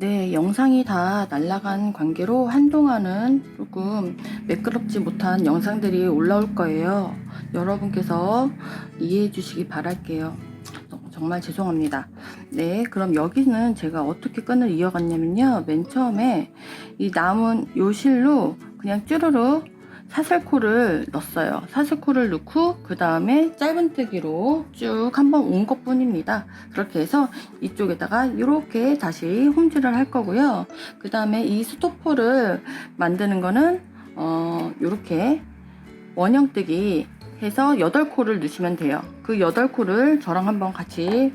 네, 영상이 다 날라간 관계로 한동안은 조금 매끄럽지 못한 영상들이 올라올 거예요. 여러분께서 이해해 주시기 바랄게요. 정말 죄송합니다. 네, 그럼 여기는 제가 어떻게 끈을 이어갔냐면요. 맨 처음에 이 남은 요 실로 그냥 쭈루룩 사슬코를 넣었어요. 사슬코를 넣고 그 다음에 짧은뜨기로 쭉 한번 온 것 뿐입니다. 그렇게 해서 이쪽에다가 이렇게 다시 홈질을 할 거고요. 그 다음에 이 스토퍼를 만드는 거는 어, 이렇게 원형뜨기 해서 8코를 넣으시면 돼요. 그 8코를 저랑 한번 같이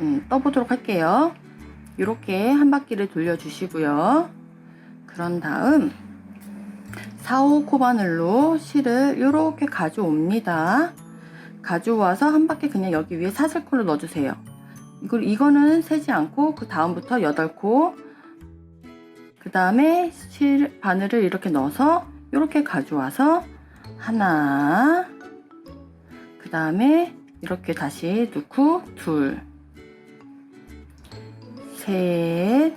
음, 떠보도록 할게요. 이렇게 한 바퀴를 돌려주시고요. 그런 다음 4, 5 코바늘로 실을 이렇게 가져옵니다. 가져와서 한 바퀴 그냥 여기 위에 사슬코를 넣어주세요. 이걸 이거는 세지 않고 그 다음부터 8코 그 다음에 실 바늘을 이렇게 넣어서 이렇게 가져와서 하나 그 다음에 이렇게 다시 넣고 둘 셋,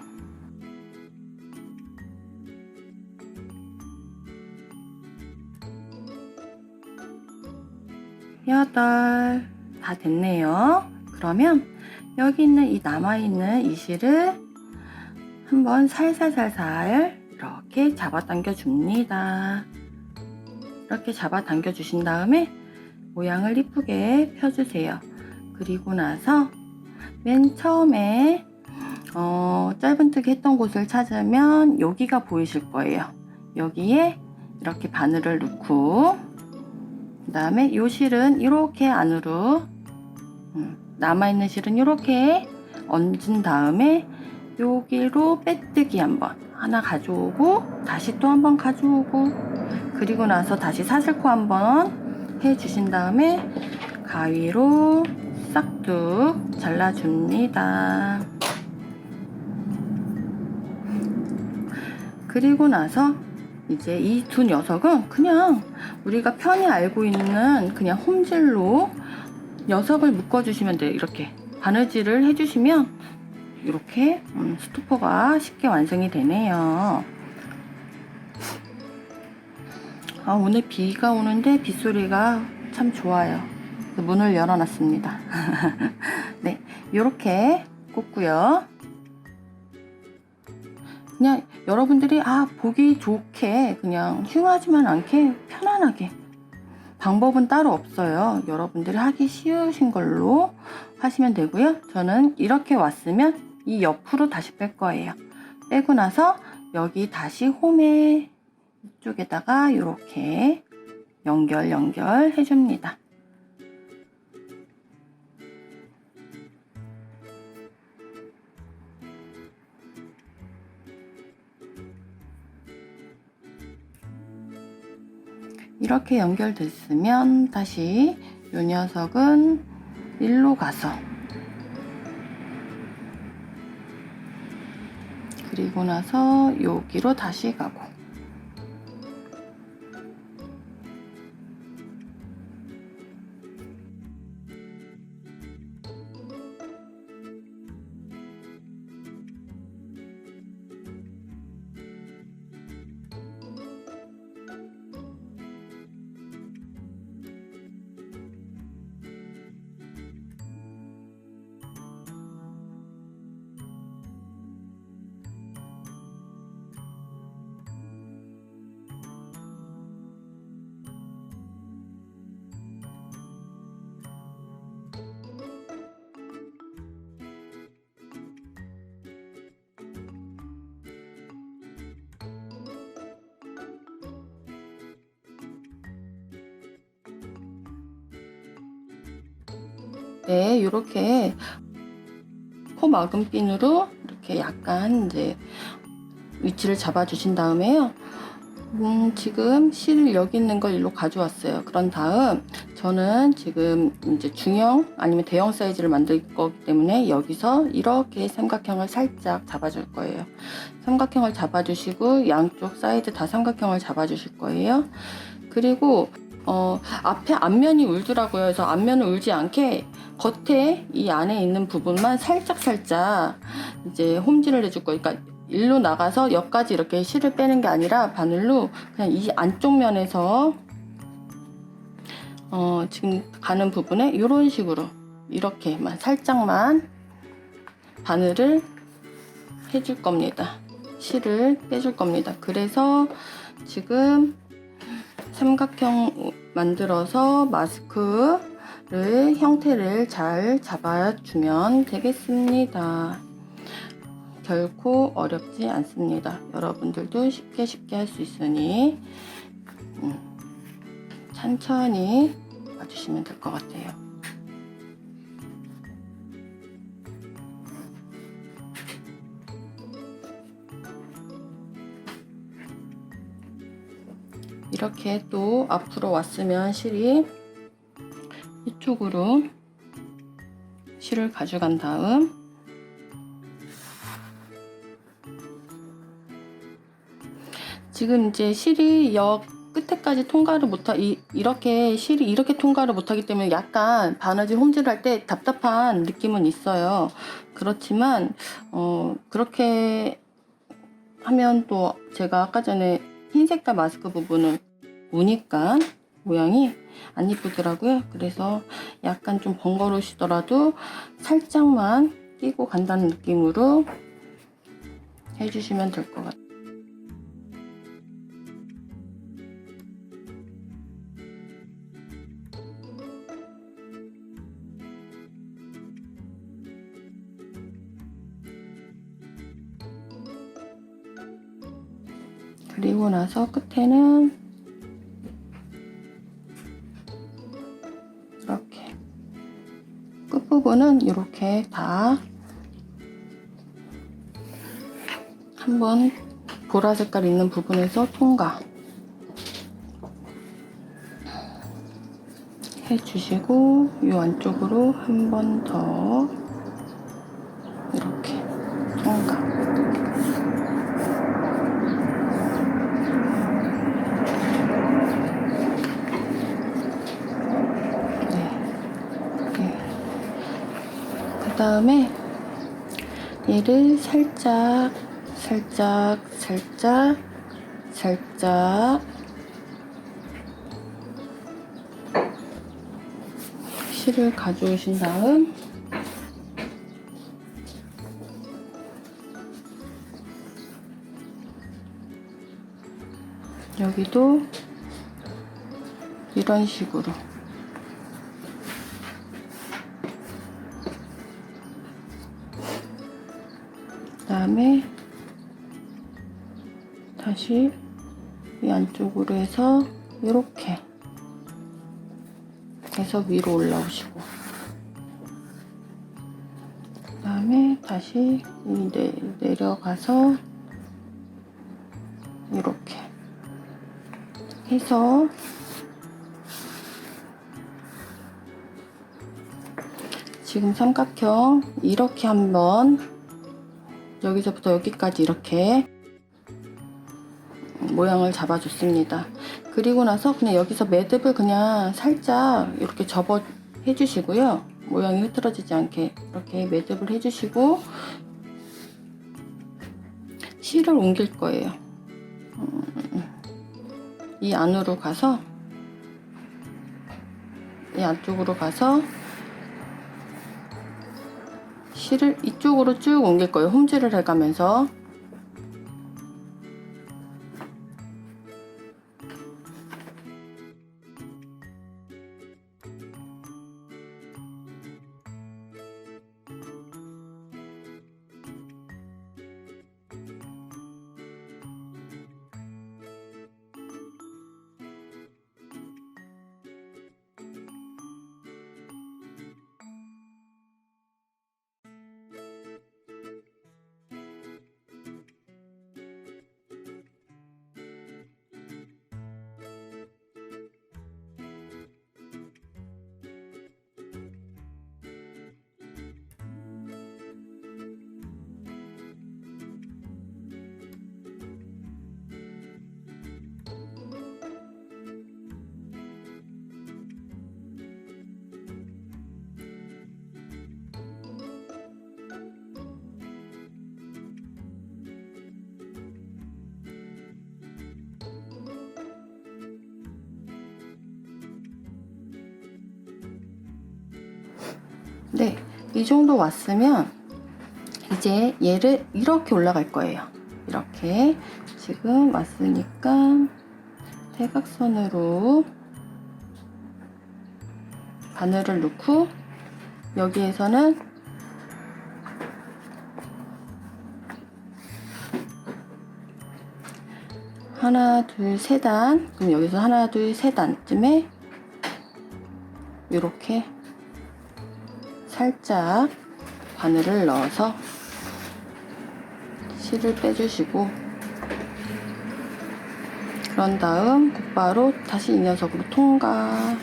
여덟, 다 됐네요. 그러면 여기 있는 이 남아있는 이 실을 한번 살살살살 이렇게 잡아당겨 줍니다. 이렇게 잡아당겨 주신 다음에 모양을 이쁘게 펴주세요. 그리고 나서 맨 처음에 어, 짧은뜨기 했던 곳을 찾으면 여기가 보이실 거예요. 여기에 이렇게 바늘을 넣고 그 다음에 이 실은 이렇게 안으로 음, 남아있는 실은 이렇게 얹은 다음에 여기로 빼뜨기 한번 하나 가져오고 다시 또 한번 가져오고 그리고 나서 다시 사슬코 한번 해주신 다음에 가위로 싹둑 잘라줍니다. 그리고 나서 이제 이 두 녀석은 그냥 우리가 편히 알고 있는 그냥 홈질로 녀석을 묶어주시면 돼요. 이렇게 바느질을 해주시면 이렇게 음, 스토퍼가 쉽게 완성이 되네요. 아, 오늘 비가 오는데 빗소리가 참 좋아요. 문을 열어놨습니다. 네, 이렇게 꽂고요. 그냥 여러분들이 아 보기 좋게 그냥 흉하지만 않게 편안하게 방법은 따로 없어요. 여러분들이 하기 쉬우신 걸로 하시면 되고요. 저는 이렇게 왔으면 이 옆으로 다시 뺄 거예요. 빼고 나서 여기 다시 홈에 이쪽에다가 이렇게 연결 연결 해줍니다. 이렇게 연결됐으면 다시 이 녀석은 일로 가서 그리고 나서 여기로 다시 가고 네, 이렇게 코 막음핀으로 이렇게 약간 이제 위치를 잡아주신 다음에요. 음, 지금 실 여기 있는 걸 일로 가져왔어요. 그런 다음 저는 지금 이제 중형 아니면 대형 사이즈를 만들 거기 때문에 여기서 이렇게 삼각형을 살짝 잡아줄 거예요. 삼각형을 잡아주시고 양쪽 사이드 다 삼각형을 잡아주실 거예요. 그리고 어, 앞에 앞면이 울더라고요. 그래서 앞면을 울지 않게 겉에 이 안에 있는 부분만 살짝 살짝 이제 홈질을 해줄 거예요. 그러니까 일로 나가서 옆까지 이렇게 실을 빼는 게 아니라 바늘로 그냥 이 안쪽 면에서 어, 지금 가는 부분에 이런 식으로 이렇게만 살짝만 바늘을 해줄 겁니다. 실을 빼줄 겁니다. 그래서 지금 삼각형 만들어서 마스크를 형태를 잘 잡아주면 되겠습니다. 결코 어렵지 않습니다. 여러분들도 쉽게 쉽게 할 수 있으니 음, 천천히 봐주시면 될 것 같아요. 이렇게 또 앞으로 왔으면 실이 이쪽으로 실을 가져간 다음 지금 이제 실이 역 끝에까지 통과를 못하 이, 이렇게 실이 이렇게 통과를 못하기 때문에 약간 바느질 홈질할 때 답답한 느낌은 있어요. 그렇지만 어 그렇게 하면 또 제가 아까 전에 흰 색깔 마스크 부분을 우니까 모양이 안 이쁘더라고요. 그래서 약간 좀 번거로우시더라도 살짝만 끼고 간다는 느낌으로 해주시면 될 것 같아요. 그리고 나서 끝에는 끝부분은 이렇게 다 한번 보라 색깔 있는 부분에서 통과 해주시고 이 안쪽으로 한 번 더 이렇게 통과 그 다음에 얘를 살짝 살짝 살짝 살짝 실을 가져오신 다음 여기도 이런 식으로 다음에 다시 이 안쪽으로 해서 이렇게 해서 위로 올라오시고 그 다음에 다시 이 내, 내려가서 이렇게 해서 지금 삼각형 이렇게 한번 여기서부터 여기까지 이렇게 모양을 잡아줬습니다. 그리고 나서 그냥 여기서 매듭을 그냥 살짝 이렇게 접어 해주시고요. 모양이 흐트러지지 않게 이렇게 매듭을 해주시고 실을 옮길 거예요. 음, 이 안으로 가서 이 안쪽으로 가서 실을 이쪽으로 쭉 옮길 거예요. 홈질을 해가면서. 네, 이 정도 왔으면 이제 얘를 이렇게 올라갈 거예요. 이렇게 지금 왔으니까 대각선으로 바늘을 넣고 여기에서는 하나, 둘, 세 단. 그럼 여기서 하나, 둘, 세 단쯤에 이렇게 살짝 바늘을 넣어서 실을 빼주시고 그런 다음 곧바로 다시 이 녀석으로 통과.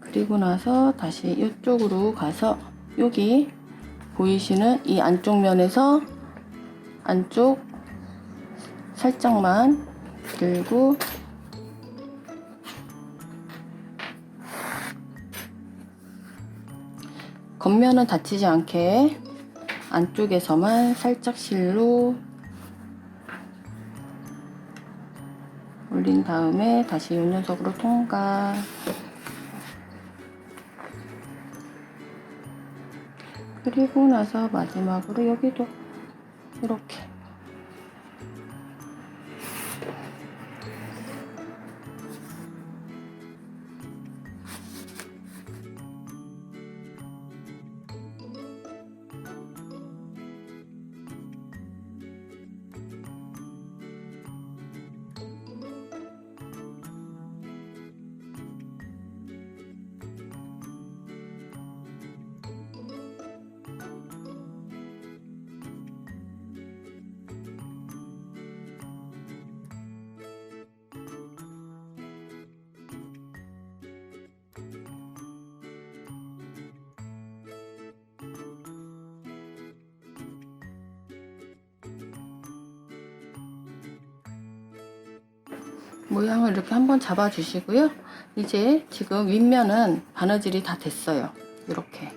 그리고 나서 다시 이쪽으로 가서 여기 보이시는 이 안쪽 면에서 안쪽 살짝만 들고 겉면은 다치지 않게 안쪽에서만 살짝 실로 올린 다음에 다시 이 녀석으로 통과 그리고 나서 마지막으로 여기도 이렇게 모양을 이렇게 한번 잡아 주시고요. 이제 지금 윗면은 바느질이 다 됐어요. 이렇게.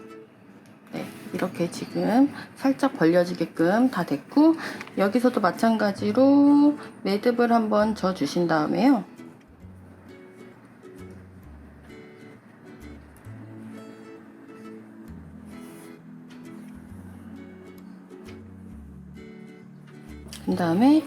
네, 이렇게 지금 살짝 벌려지게끔 다 됐고 여기서도 마찬가지로 매듭을 한번 져 주신 다음에요. 그 다음에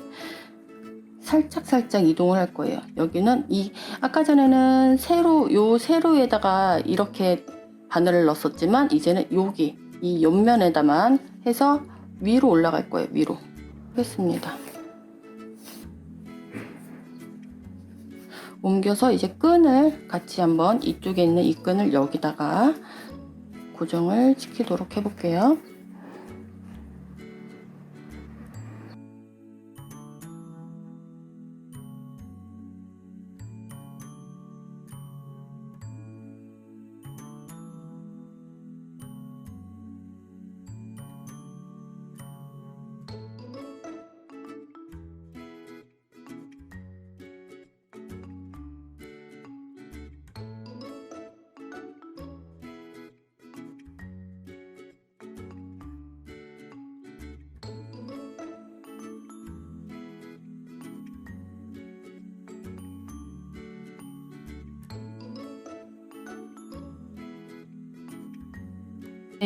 살짝 살짝 이동을 할 거예요. 여기는 이 아까 전에는 세로 요 세로에다가 이렇게 바늘을 넣었지만 이제는 여기 이 옆면에다만 해서 위로 올라갈 거예요. 위로 했습니다. 옮겨서 이제 끈을 같이 한번 이쪽에 있는 이 끈을 여기다가 고정을 시키도록 해볼게요.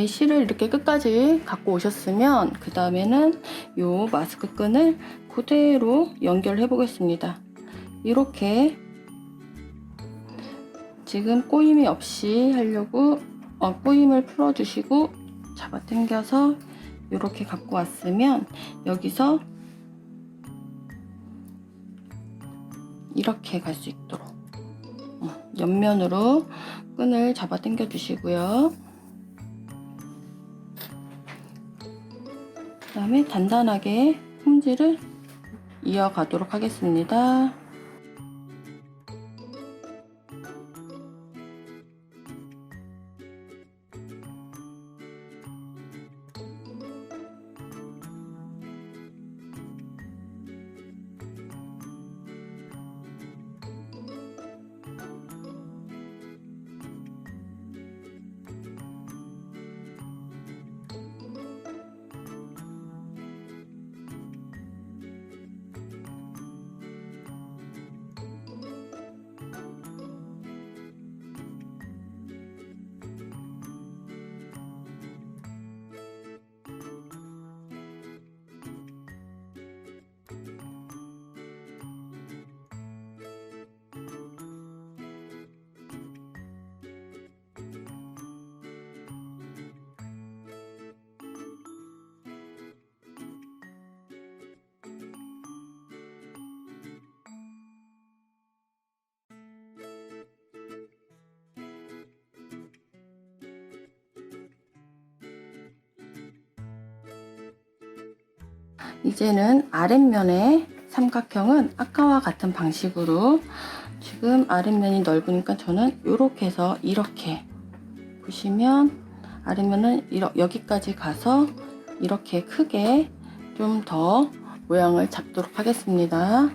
실을 이렇게 끝까지 갖고 오셨으면 그 다음에는 요 마스크 끈을 그대로 연결해 보겠습니다. 이렇게 지금 꼬임이 없이 하려고 어, 꼬임을 풀어주시고 잡아 당겨서 이렇게 갖고 왔으면 여기서 이렇게 갈 수 있도록 어, 옆면으로 끈을 잡아 당겨 주시고요. 그 다음에 단단하게 홈질을 이어가도록 하겠습니다. 이제는 아랫면의 삼각형은 아까와 같은 방식으로 지금 아랫면이 넓으니까 저는 이렇게 해서 이렇게 보시면 아랫면은 이러, 여기까지 가서 이렇게 크게 좀 더 모양을 잡도록 하겠습니다.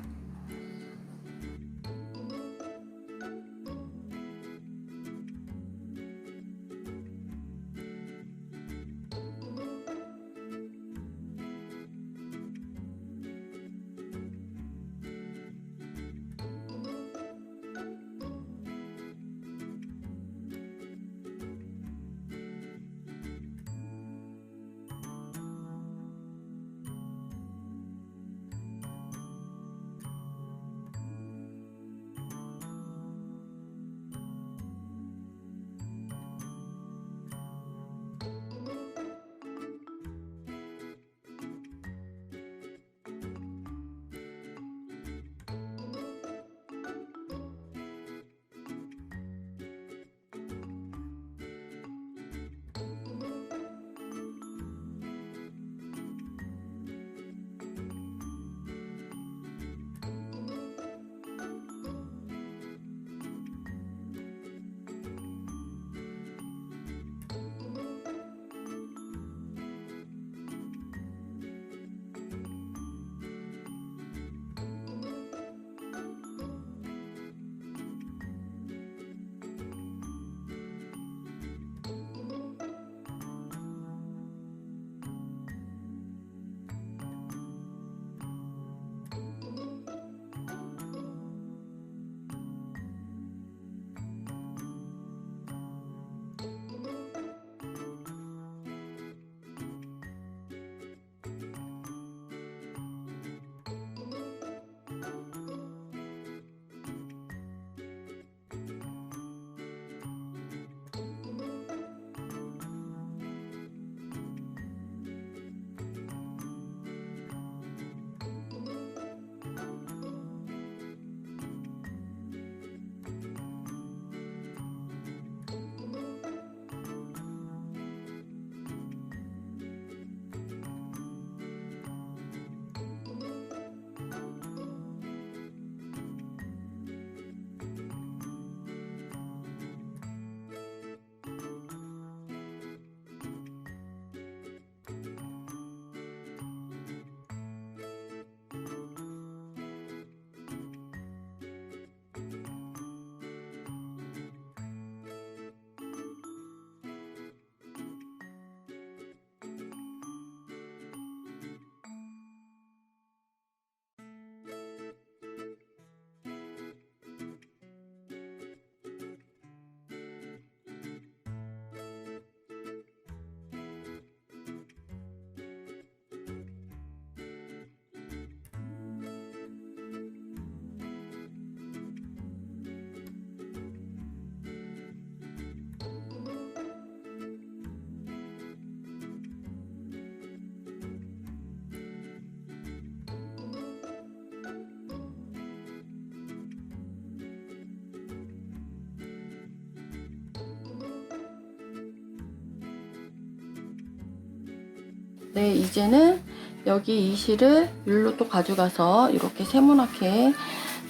네, 이제는 여기 이 실을 율로 또 가져가서 이렇게 세모나게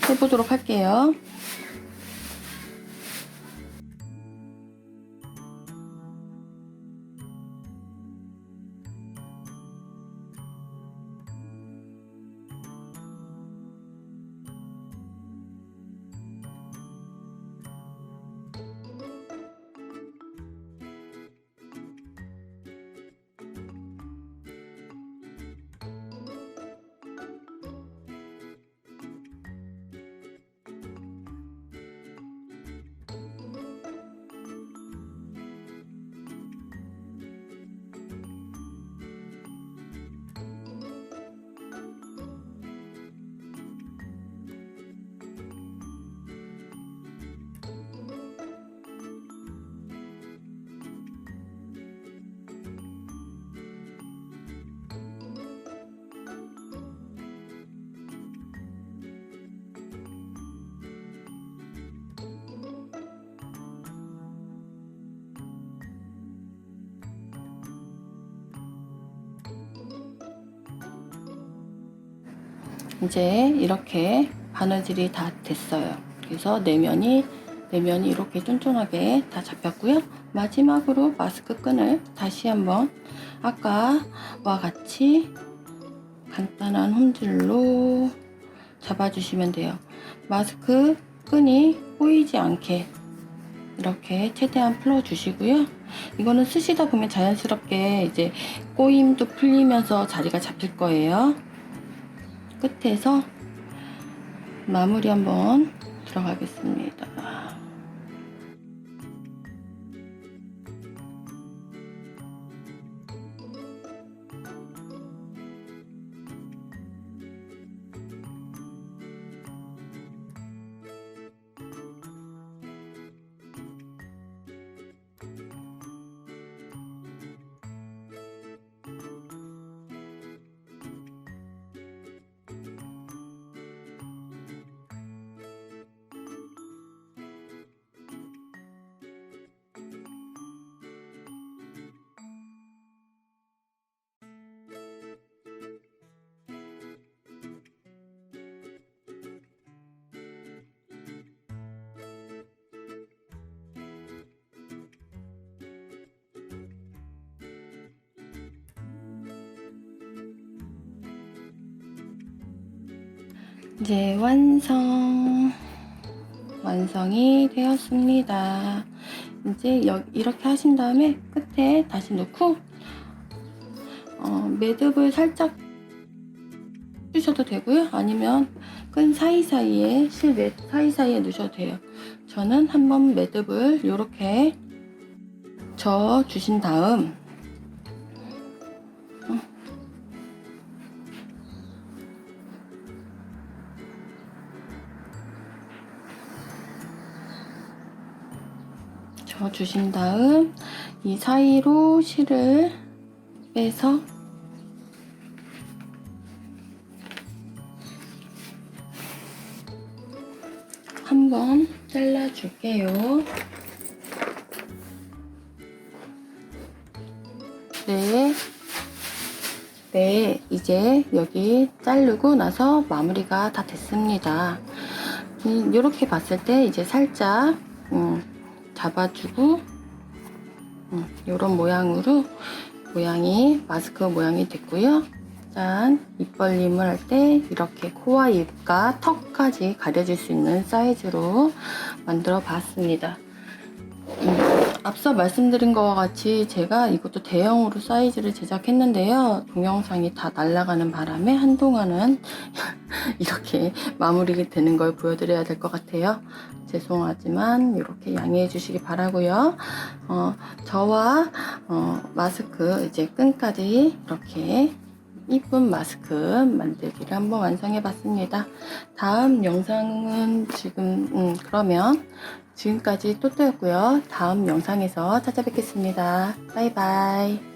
해보도록 할게요. 이제 이렇게 바느질이 다 됐어요. 그래서 내면이 내면이 이렇게 쫀쫀하게 다 잡혔고요. 마지막으로 마스크 끈을 다시 한번 아까와 같이 간단한 홈질로 잡아주시면 돼요. 마스크 끈이 꼬이지 않게 이렇게 최대한 풀어주시고요. 이거는 쓰시다 보면 자연스럽게 이제 꼬임도 풀리면서 자리가 잡힐 거예요. 끝에서 마무리 한번 들어가겠습니다. 이제 완성 완성이 되었습니다. 이제 여, 이렇게 하신 다음에 끝에 다시 넣고 어, 매듭을 살짝 주셔도 되고요. 아니면 끈 사이사이에 실 매 사이사이에 넣으셔도 돼요. 저는 한번 매듭을 이렇게 저 주신 다음 저 주신 다음 이 사이로 실을 빼서 한번 잘라 줄게요. 네. 네, 이제 여기 자르고 나서 마무리가 다 됐습니다. 이렇게 봤을 때 이제 살짝 음, 잡아주고 음, 이런 모양으로 모양이 마스크 모양이 됐고요. 짠, 입 벌림을 할 때 이렇게 코와 입과 턱까지 가려질 수 있는 사이즈로 만들어 봤습니다. 음, 앞서 말씀드린 것과 같이 제가 이것도 대형으로 사이즈를 제작했는데요. 동영상이 다 날아가는 바람에 한동안은 이렇게 마무리가 되는 걸 보여드려야 될 것 같아요. 죄송하지만 이렇게 양해해 주시기 바라고요. 어, 저와 어, 마스크 이제 끈까지 이렇게 이쁜 마스크 만들기를 한번 완성해 봤습니다. 다음 영상은 지금 음, 그러면 지금까지 또또였고요. 다음 영상에서 찾아뵙겠습니다. 바이바이.